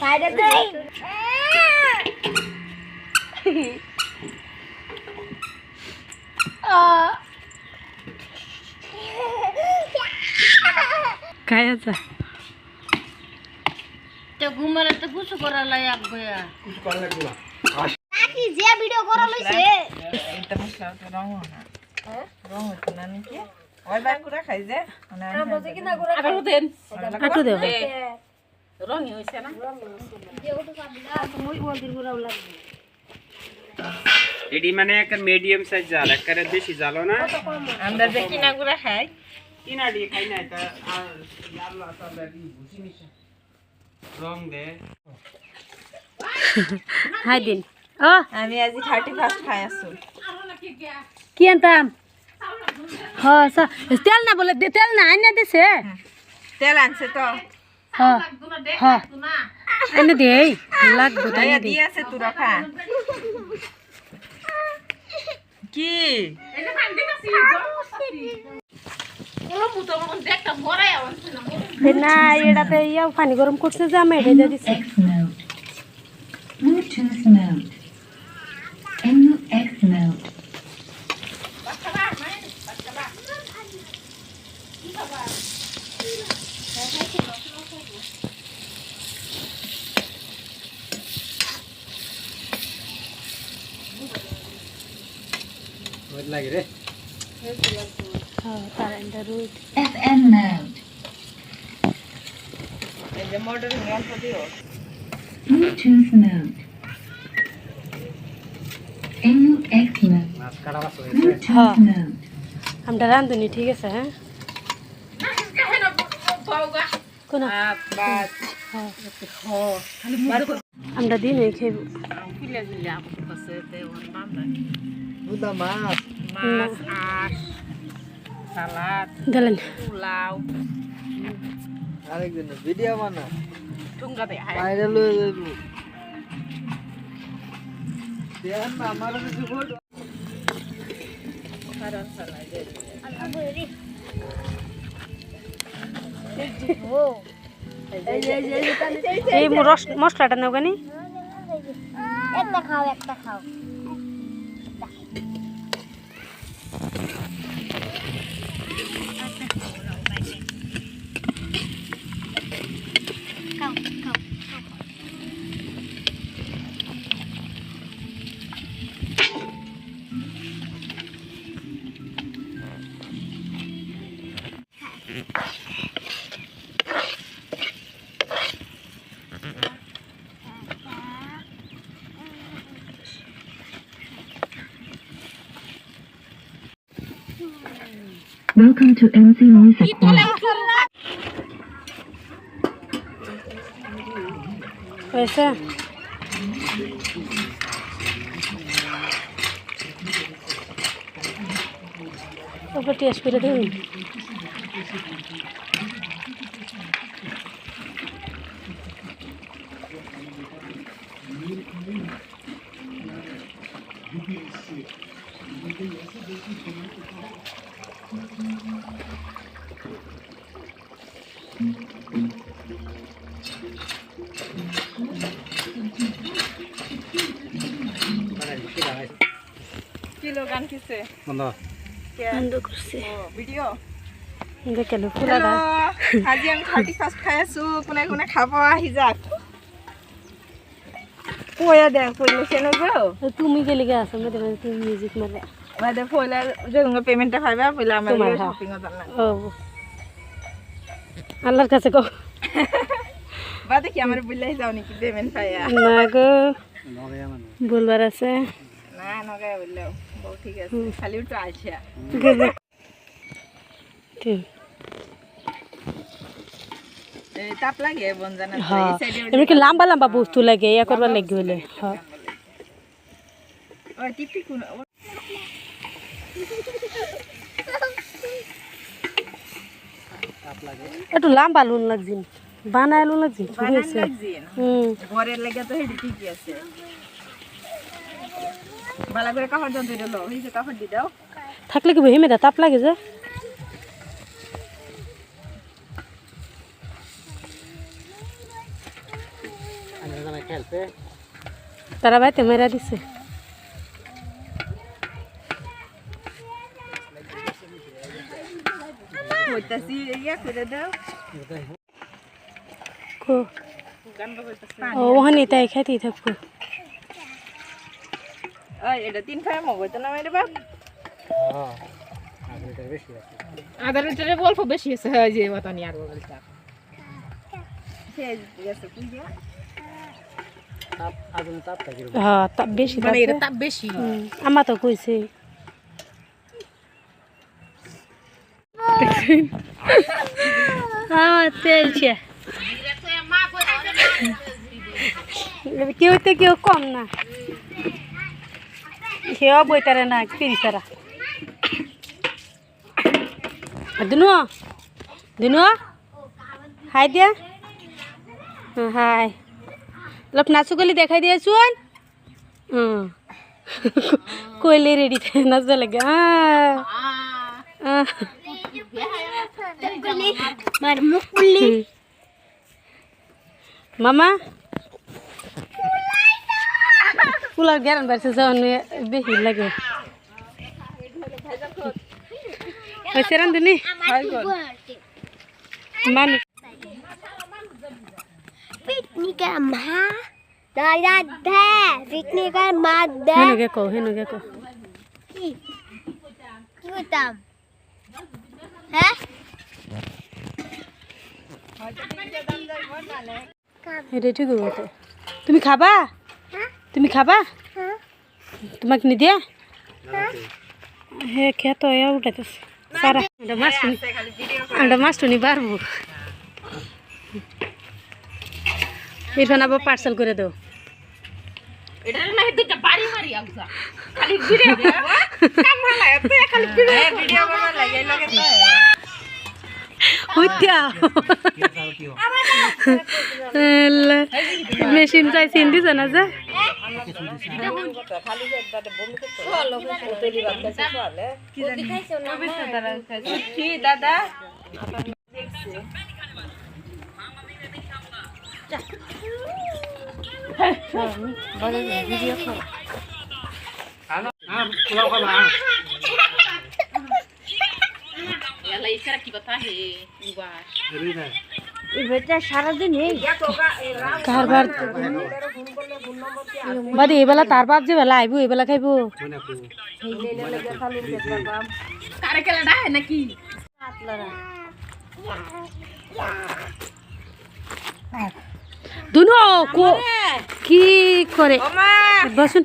সাইডে দেই काय आता ते घुमाला तर गुसू करायला एक बया নাকি যে ভিডিও করা লইছে এটা মশলা তো রং হয় না রং হতো না নাকি মানে এডি মানে একটা মিডিয়াম সাইজ জাল একটা বেশি জালো না। আমরা যে কিনা গুড়া খাই। কিনা দিয়ে খাই না এটা আর জাল দে। হাই আমি আজি 31 খাই আছো। কি আনতাম? হ স- তেল না বলে দে তেল না আইনা দিছে। তেল আনছে তো। হ হ আইনা দে লাগবে তাই দিয়ে আছে তুই রখা কি? না এটাতে ইয়া পানি গরম করছে যে আমি এটা দিছি। Bluetooth mode. MUX mode. লাগে রে হ্যাঁ তার এন্ডার রুট FM mode. এই যে মডার্ন অল্প দিও Bluetooth mode. MUX mode. মাছ কাটা বাস হয়েছে Bluetooth mode. আমরা রান্ধুনি ঠিক আছে হ্যাঁ? ভাত আমরা দিন এই মাছ আঁশ সালাদ দিলেন পোলাও আরেকজন ভিডিও বানা ঠুঙ্গা দে হাই ভাইরাল হয়ে যাবে দেন আমার কিছু ফটো কারণ সালাদ দে এই মশলাটা নেও গানি একটা খাও একটা খাও Welcome to MC Music World. হয়েছে ওকে টেস্ট করে দেখুন কিলো গান কিছে বন্ধ বন্ধ করছে। ভিডিও? দেখাল হ্যালো আজি আমি থার্টি ফার্স্ট খাই আছো কোনে কোনে খাব আহি যাক। পয়া পড়লে গো। তুমি গেলে গে মধ্যে মাঝে তুমি মিউজিক মারে বাদে পয়লা যে পেমেন্টটা পাইবা পয়লা আমার। শপিং ও আল্লাহর কাছে কো বাদে কি আমার বললাই যাও নাকি পেমেন্ট পাইয়া। না গো মানে বলবার আছে। না নগায় বললেও। বউ ঠিক আছে খালি একটু আইসা গেলে ঠিক। এই তাপ লাগে বন জানা হ্যাঁ। এমনি লম্বা লম্বা বস্তু লাগে ইয়া করবার লাগি হলে। হ্যাঁ। ওই টিপি কোন একটু লম্বা লুন লাগছি বানায় লুন আছে। হুম। ঘরের লাগে তো হেডি ঠিকই আছে। বালা করে কাপড় দাও ধরে লও এই যে কাপড় দি দাও। থাকলে কি বহি মেদা তাপ লাগে যে। তারা ভাই মেরা দিছে। ওখানে তাই খেতে থাকব। এটা তিন না মেরে বাপ হ্যাঁ আদার ভিতরে অল্প বেশি আছে হয় যে মতন আর হ্যাঁ মানে আমার তো কইছে। তেলছে। কেউ তো কেউ কম না। সেও বইতারে না পিরিতারা দিনু দিনু হাই দিয়া হ্যাঁ, হাই অলপ নাচু গলি দেখাই দিয়ে শুন হুম কইলে রেডি নাচতে লাগে হুম। গ্যারান বাড়ছে যখন বেশি লাগে। হয়েছে রান্ধুনি মামি পিকনিকের মা দাদা দে পিকনিকের মা দে। হেনুকে হেনুকে কি? কি হতাম হ্যাঁ এটা ঠিক হবে তুমি খাবা? তুমি খাবা? তোমাকে নি দিয়া? হে খেত ইয়া উঠাইতেছে? সারা। এটা মাছটুনি এটা মাছটুনি পারব ইরফান আবার পার্সেল করে দাও। এটা না দুটা বাড়ি মারি আমসা খালি ভিডিও কামড়া তুই খালি ভিডিও ভিডিও বাবা লাগে লাগে তো। হইতা মেশিন চাইছি দিছে না যে কি হ্যাঁ কথা হে কারবার। বাদি এবেলা তার বাপ যে বেলা আইবো এবেলা খাইবো। দুনো কি করে? বসুন।